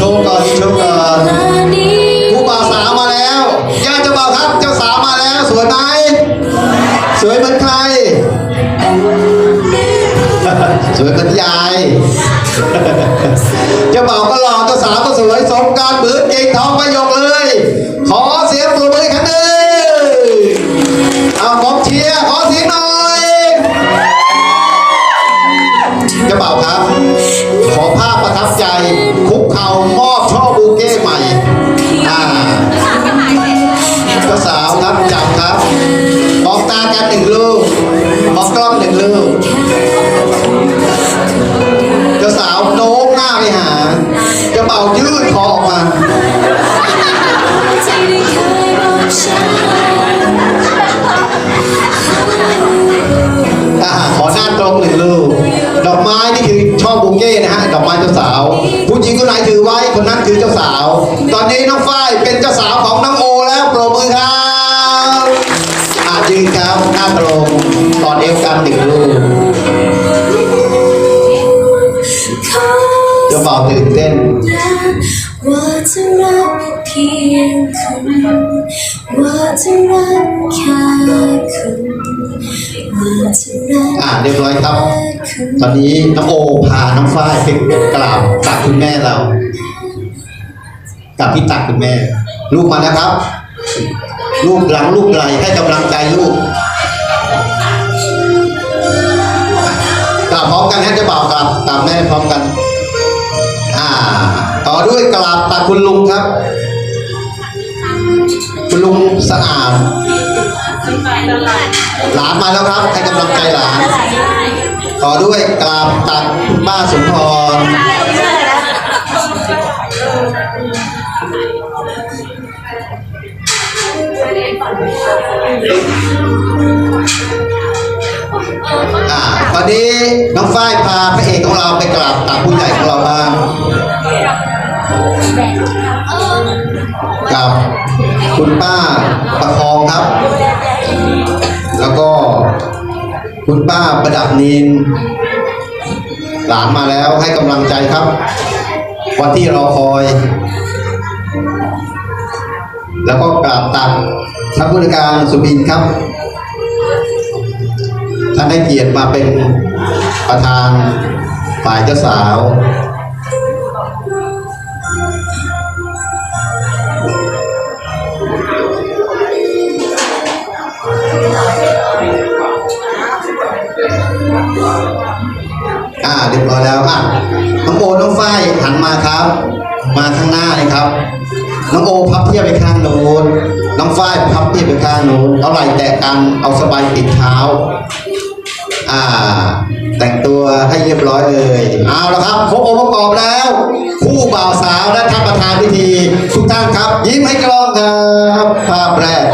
โชว์ก่อนยืนโชว์ก่อนเวลานี้ผู้บ่าวสาวมาแล้วญาติเจ้าบ่าวครับเจ้าสาวมาแล้วสวยไหมสวยเหมือนใคร สวยเหมือนยายเจ้าบ่าวก็หล่อเจ้าสาวก็สวยสมการเหมือนเก่งทองประโยคเลย ขอเสียงปรบมืออีกครั้งหนึ่งเอากองเชียร์ ช่อบูเก้ใหม่ อ่าเจ้าสาวครับจับครับ มองตากันหนึ่งลูกมองกล้องหนึ่งลูกเจ้าสาวโน้มหน้าไปหาเจ้าเป่ายืดคอออกมา นี่คือช่อบุเก้นะฮะดอกไม้เจ้าสาว ผู้หญิงคนไหนถือไว้คนนั้นคือเจ้าสาว ตอนนี้น้องฝ้ายเป็นเจ้าสาวของน้องโอแล้วปรบมือครับอ่ายืนครับหน้าตรงกอดเอวกันหนึ่งลูกขอเจ้าบ่าวตื่นเต้นว่าจะรัก เพียงคุณว่าจะรักแค่คุณว่าจะรักอ่าเรียบร้อยครับแค่คุณตอนนี้น้องโอพาน้องฝ้ายไปกราบตักคุณแม่เรากับพี่ตักคุณแม่ ลูกมาแล้วครับ ลูกหลังลูกไหลให้กำลังใจลูกกราบพร้อมกันให้เจ้าบ่าวกราบตามแม่พร้อมกัน อ่า ต่อด้วยกราบตักคุณลุงครับคุณ ลุงสะอาดหลานมาแล้วครับให้กำลังใจหลานต่อด้วยกราบตักป้าสมพรอ่าตอนนี้น้องฝ้ายพาพระเอกของเราไปกราบตักผู้ใหญ่ของเราบ้าง กับคุณป้าประคองครับ แล้วก็คุณป้าประดับนินหลานมาแล้วให้กำลังใจครับ วันที่รอคอย แล้วก็กราบตักท่านผู้การสุบินครับ ท่านให้เกียรติมาเป็นประธานฝ่ายเจ้าสาว อ่าเรียบร้อยแล้วอะน้องโอน้องฝ้ายหันมาครับ มาข้างหน้าเลยครับ น้องโอพับเพียบไปข้างโน้นน้องฝ้ายพับเพียบไปข้างโน้นเอาไหล่แตะกันเอาสบายติดเท้าอ่า แต่งตัวให้เรียบร้อยเลยเอาละครับครบองค์ประกอบแล้ว คู่บ่าวสาวและท่านประธานพิธีทุกท่านครับ ยิ้มให้กล้องครับภาพแรก